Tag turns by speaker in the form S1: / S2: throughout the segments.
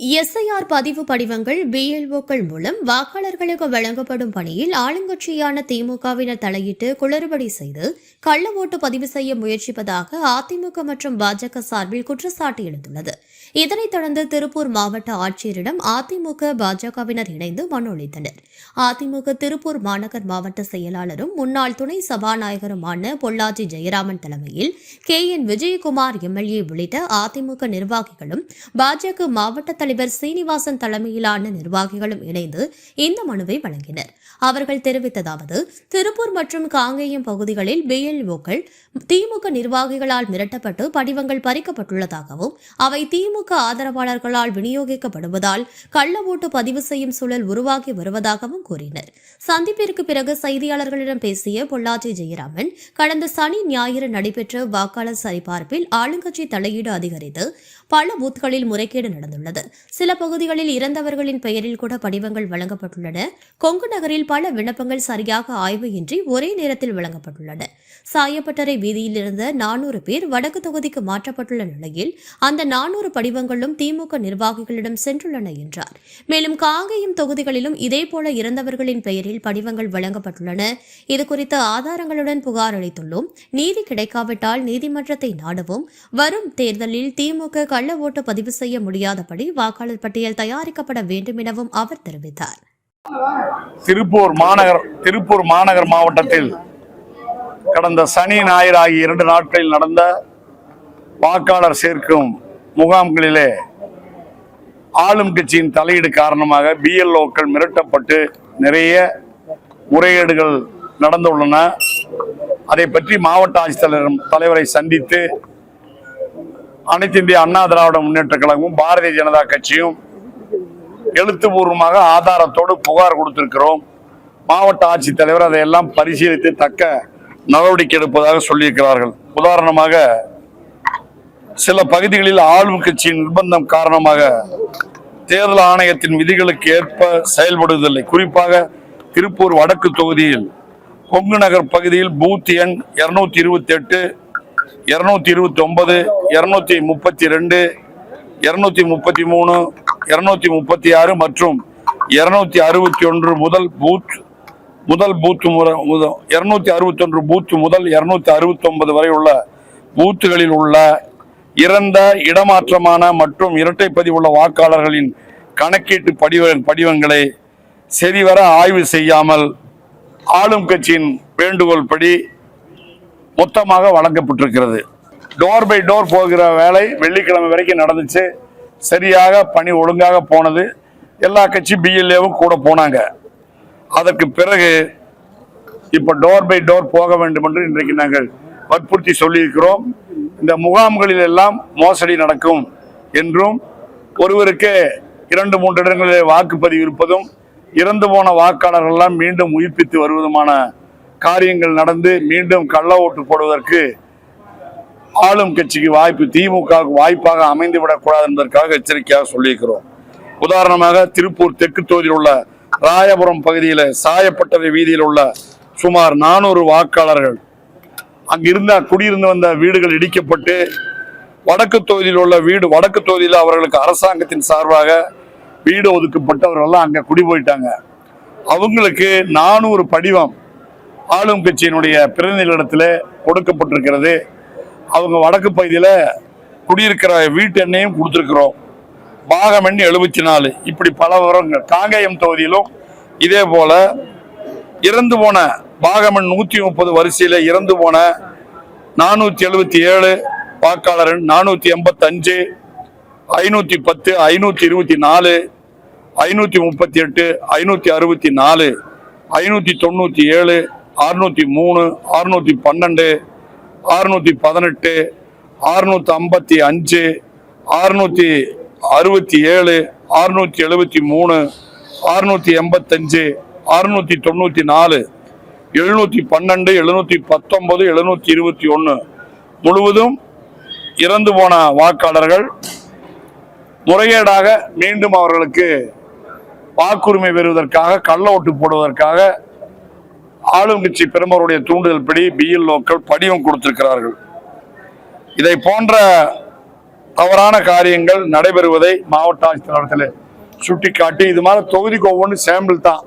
S1: SIR பதிவு படிவங்கள் பிஎல்ஓக்கள் மூலம் வாக்காளர்களுக்கு வழங்கப்படும் பணியில் ஆளுங்கட்சியான திமுகவினர் தலையிட்டு குளறுபடி செய்து கள்ள ஓட்டு பதிவு செய்ய முயற்சிப்பதாக அதிமுக மற்றும் பாஜக சார்பில் குற்றச்சாட்டு எழுந்துள்ளது. இதனைத் தொடர்ந்து திருப்பூர் மாவட்ட ஆட்சியரிடம் அதிமுக பாஜகவினர் இணைந்து மனு அளித்தனர். அதிமுக திருப்பூர் மாநகர் மாவட்ட செயலாளரும் முன்னாள் துணை சபாநாயகருமான பொள்ளாச்சி ஜெயராமன் தலைமையில் கே என் விஜயகுமார் எம்எல்ஏ உள்ளிட்ட அதிமுக நிர்வாகிகளும் பாஜக மாவட்ட தலைவர் சீனிவாசன் தலைமையிலான நிர்வாகிகளும் இணைந்து இந்த மனுவை வழங்கினர். அவர்கள் தெரிவித்ததாவது திருப்பூர் மற்றும் காங்கேயம் பகுதிகளில் பிஎல்ஓக்கள் திமுக நிர்வாகிகளால் மிரட்டப்பட்டு படிவங்கள் பறிக்கப்பட்டுள்ளதாகவும் அவை திமுக ஆதரவாளர்களால் விநியோகிக்கப்படுவதால் கள்ள ஓட்டு பதிவு செய்யும் சூழல் உருவாகி வருவதாகவும் கூறினர். சந்திப்பிற்கு பிறகு செய்தியாளர்களிடம் பேசிய பொள்ளாச்சி ஜெயராமன் கடந்த சனி ஞாயிறு நடைபெற்ற வாக்காளர் சரிபார்ப்பில் ஆளுங்கட்சி தலையீடு அதிகரித்து பல பூத்களில் முறைகேடு நடந்துள்ளது. சில பகுதிகளில் இறந்தவர்களின் பெயரில் கூட படிவங்கள் வழங்கப்பட்டுள்ளன. கொங்கு நகரில் பல விண்ணப்பங்கள் சரியாக ஆய்வு இன்றி ஒரே நேரத்தில் வழங்கப்பட்டுள்ளன. சாயப்பட்டறை வீதியில் இருந்த நானூறு பேர் வடக்கு தொகுதிக்கு மாற்றப்பட்டுள்ள நிலையில் அந்த நானூறு படிவங்களும் திமுக நிர்வாகிகளிடம் சென்றுள்ளன என்றார். மேலும் காங்கேயம் தொகுதிகளிலும் இதேபோல இறந்தவர்களின் பெயரில் படிவங்கள் வழங்கப்பட்டுள்ளன. இதுகுறித்த ஆதாரங்களுடன் புகார் அளித்துள்ளோம். நீதி கிடைக்காவிட்டால் நீதிமன்றத்தை நாடவும். வரும் தேர்தலில் திமுக கள்ள ஓட்டு பதிவு செய்ய முடியாதபடி வாக்காளர் பட்டியல் தயாரிக்கப்பட வேண்டும் எனவும் அவர் தெரிவித்தார்.
S2: திருப்பூர் மாநகர் திருப்பூர் மாநகர் மாவட்டத்தில் கடந்த சனி ஞாயிறு ஆகிய இரண்டு நாட்களில் நடந்த வாக்காளர் சேர்க்கும் முகாம்களிலே ஆளும் கட்சியின் தலையீடு காரணமாக பிஎல்ஓக்கள் மிரட்டப்பட்டு நிறைய முறைகேடுகள் நடந்துள்ளன. அதை பற்றி மாவட்ட ஆட்சித்தலைவர் தலைவரை சந்தித்து அனைத்து இந்திய அண்ணா திராவிட முன்னேற்ற கழகமும் பாரதிய ஜனதா கட்சியும் எழுத்துப்பூர்வமாக ஆதாரத்தோடு புகார் கொடுத்திருக்கிறோம். மாவட்ட ஆட்சித்தலைவர் அதையெல்லாம் பரிசீலித்து தக்க நடவடிக்கை எடுப்பதாக சொல்லியிருக்கிறார்கள். உதாரணமாக சில பகுதிகளில் ஆளும் கட்சியின் நிர்பந்தம் காரணமாக தேர்தல் ஆணையத்தின் விதிகளுக்கு ஏற்ப செயல்படுவதில்லை. குறிப்பாக திருப்பூர் வடக்கு தொகுதியில் கொங்கு நகர் பகுதியில் பூத் எண் இருநூத்தி இருபத்தி எட்டு இருநூத்தி இருபத்தி ஒன்பது இருநூத்தி முப்பத்தி ரெண்டு இருநூத்தி முப்பத்தி மூணு இருநூத்தி முப்பத்தி ஆறு மற்றும் இருநூத்தி அறுபத்தி ஒன்று முதல் பூத் முதல் பூத் இருநூத்தி அறுபத்தி ஒன்று பூத் முதல் இருநூத்தி அறுபத்தி ஒன்பது வரை உள்ள பூத்துகளில் உள்ள இறந்த இடமாற்றமான மற்றும் இரட்டை பதிவுள்ள வாக்காளர்களின் கணக்கீட்டு படிவ படிவங்களை சரிவர ஆய்வு செய்யாமல் ஆளும் கட்சியின் வேண்டுகோள் படி மொத்தமாக வழங்கப்பட்டிருக்கிறது. டோர் பை டோர் போகிற வேலை வெள்ளிக்கிழமை வரைக்கும் நடந்துச்சு. சரியாக பணி ஒழுங்காக போனது. எல்லா கட்சி பிஎல்ஏவும் கூட போனாங்க. அதற்கு பிறகு இப்போ டோர் பை டோர் போக வேண்டும் என்று இன்றைக்கு நாங்கள் வற்புறுத்தி சொல்லியிருக்கிறோம். இந்த முகாம்களில் எல்லாம் மோசடி நடக்கும் என்றும் ஒருவருக்கு இரண்டு மூன்று இடங்களில் வாக்குப்பதிவு இருப்பதும் இறந்து போன வாக்காளர்கள் எல்லாம் மீண்டும் உயிர்ப்பித்து வருவதுமான காரியங்கள் நடந்து மீண்டும் கள்ள ஓட்டு போடுவதற்கு ஆளும் கட்சிக்கு வாய்ப்பு திமுக வாய்ப்பாக அமைந்துவிடக்கூடாது என்பதற்காக எச்சரிக்கையாக சொல்லியிருக்கிறோம். உதாரணமாக திருப்பூர் தெற்கு தொகுதியில் உள்ள ராயபுரம் பகுதியில் சாயப்பட்டறை வீதியில் உள்ள சுமார் நானூறு வாக்காளர்கள் அங்கிருந்த குடியிருந்து வந்த வீடுகள் இடிக்கப்பட்டு வடக்கு தொகுதியில் உள்ள வீடு வடக்கு தொகுதியில் அவர்களுக்கு அரசாங்கத்தின் சார்பாக வீடு ஒதுக்கப்பட்டவர்கள்லாம் அங்கே குடி போயிட்டாங்க அவங்களுக்கு நானூறு படிவம் ஆளும் கட்சியினுடைய பிரதிநிதிகளிடத்தில் கொடுக்கப்பட்டிருக்கிறது. அவங்க வடக்கு பகுதியில் குடியிருக்கிற வீட்டு எண்ணையும் கொடுத்துருக்குறோம். பாகமெண் எழுபத்தி நாலு. இப்படி பல விவரங்கள். காங்கேயம் தொகுதியிலும் இதே போல இறந்து போன பாகமன் நூற்றி முப்பது வரிசையில் இறந்து போன நானூற்றி எழுபத்தி ஏழு வாக்காளர் நானூற்றி எண்பத்தஞ்சு ஐநூற்றி பத்து ஐநூற்றி இருபத்தி நாலு ஐநூற்றி முப்பத்தி எட்டு ஐநூற்றி அறுபத்தி நாலு ஐநூற்றி தொண்ணூற்றி ஏழு அறுநூற்றி மூணு அறுநூற்றி பன்னெண்டு அறுநூற்றி பதினெட்டு அறுநூற்றி ஐம்பத்தி அஞ்சு அறுநூற்றி அறுபத்தி ஏழு அறுநூற்றி எழுபத்தி மூணு அறுநூற்றி எண்பத்தஞ்சு அறுநூற்றி தொண்ணூற்றி நாலு எழுநூற்றி பன்னெண்டு எழுநூற்றி பத்தொன்பது எழுநூற்றி இருபத்தி ஒன்று. முழுவதும் இறந்து போன வாக்காளர்கள் முறைகேடாக மீண்டும் அவர்களுக்கு வாக்குரிமை பெறுவதற்காக கள்ள ஓட்டு போடுவதற்காக ஆளும் கட்சி பெருமருடைய தூண்டுதல் படி பிஎல்ஓக்கள் படிவம் கொடுத்திருக்கிறார்கள். இதை போன்ற தவறான காரியங்கள் நடைபெறுவதை மாவட்ட ஆட்சித்தலைவரத்தில் சுட்டிக்காட்டி இது மாதிரி தொகுதிக்கு ஒவ்வொன்று சாம்பிள் தான்.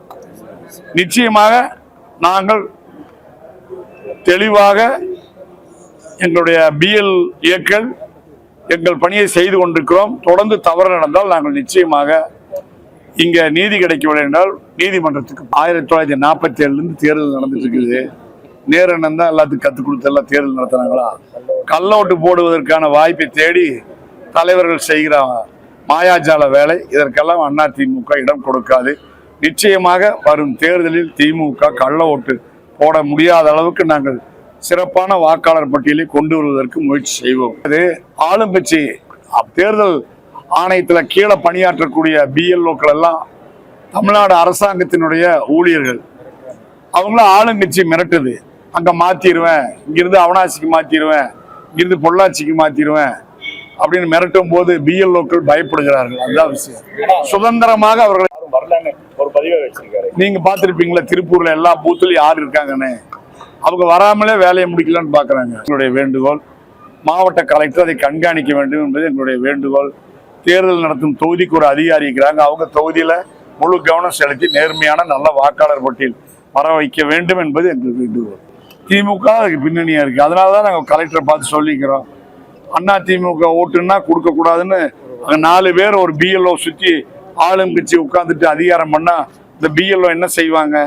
S2: நிச்சயமாக நாங்கள் தெளிவாக எங்களுடைய பிஎல் இயக்கல் எங்கள் பணியை செய்து கொண்டிருக்கிறோம். தொடர்ந்து தவறு நடந்தால் நாங்கள் நிச்சயமாக இங்க நீதி கிடைக்கவில்லை என்றால் நீதிமன்றத்துக்கு ஆயிரத்தி தொள்ளாயிரத்தி நாற்பத்தி ஏழுலேருந்து தேர்தல் நடந்துட்டு இருக்குது. நேரண்ணன் தான் எல்லாத்துக்கும் கற்றுக் கொடுத்து எல்லாம் தேர்தல் நடத்துனாங்களா? ஓட்டு போடுவதற்கான வாய்ப்பை தேடி தலைவர்கள் செய்கிற மாயாஜால வேலை. இதற்கெல்லாம் அண்ணா திமுக இடம் கொடுக்காது. நிச்சயமாக வரும் தேர்தலில் திமுக கள்ள ஓட்டு போட முடியாத அளவுக்கு நாங்கள் சிறப்பான வாக்காளர் பட்டியலை கொண்டு வருவதற்கு முயற்சி செய்வோம். அது ஆளும் கட்சி. தேர்தல் ஆணையத்தில் கீழே பணியாற்றக்கூடிய பிஎல்ஓக்கள் எல்லாம் தமிழ்நாடு அரசாங்கத்தினுடைய ஊழியர்கள். அவங்களும் ஆளுங்கட்சி மிரட்டுது. அங்க மாத்திடுவேன் இங்கிருந்து அவனாசிக்கு மாத்திடுவேன் இங்கிருந்து பொள்ளாச்சிக்கு மாத்திடுவேன் அப்படின்னு மிரட்டும் போது பிஎல்ஓக்கள் பயப்படுகிறார்கள். அதுதான் விஷயம். சுதந்திரமாக அவர்கள்
S3: ஒரு பதிவை வச்சிருக்காரு.
S2: நீங்க பார்த்திருப்பீங்களா திருப்பூர்ல எல்லா பூத்துலயும் யார் இருக்காங்கன்னு. அவங்க வராமலே வேலையை முடிக்கலன்னு பாக்குறாங்க எங்களுடைய வேண்டுகோள் மாவட்ட கலெக்டர் அதை கண்காணிக்க வேண்டும் என்பது எங்களுடைய வேண்டுகோள். தேர்தல் நடத்தும் தொகுதிக்கு ஒரு அதிகாரி இருக்கிறாங்க. அவங்க தொகுதியில் முழு கவனம் செலுத்தி நேர்மையான நல்ல வாக்காளர் பட்டியல் வர வைக்க வேண்டும் என்பது எங்கள் வேண்டுகோள் திமுக அதுக்கு பின்னணியாக இருக்குது அதனால தான் நாங்கள் கலெக்டரை பார்த்து சொல்லிக்கிறோம். அண்ணா திமுக ஓட்டுன்னா கொடுக்கக்கூடாதுன்னு நாலு பேர் ஒரு பிஎல்ஓ ஆளும் ஆளுங்கட்சி உட்காந்துட்டு அதிகாரம் பண்ணால் இந்த பிஎல்ஓ என்ன செய்வாங்க?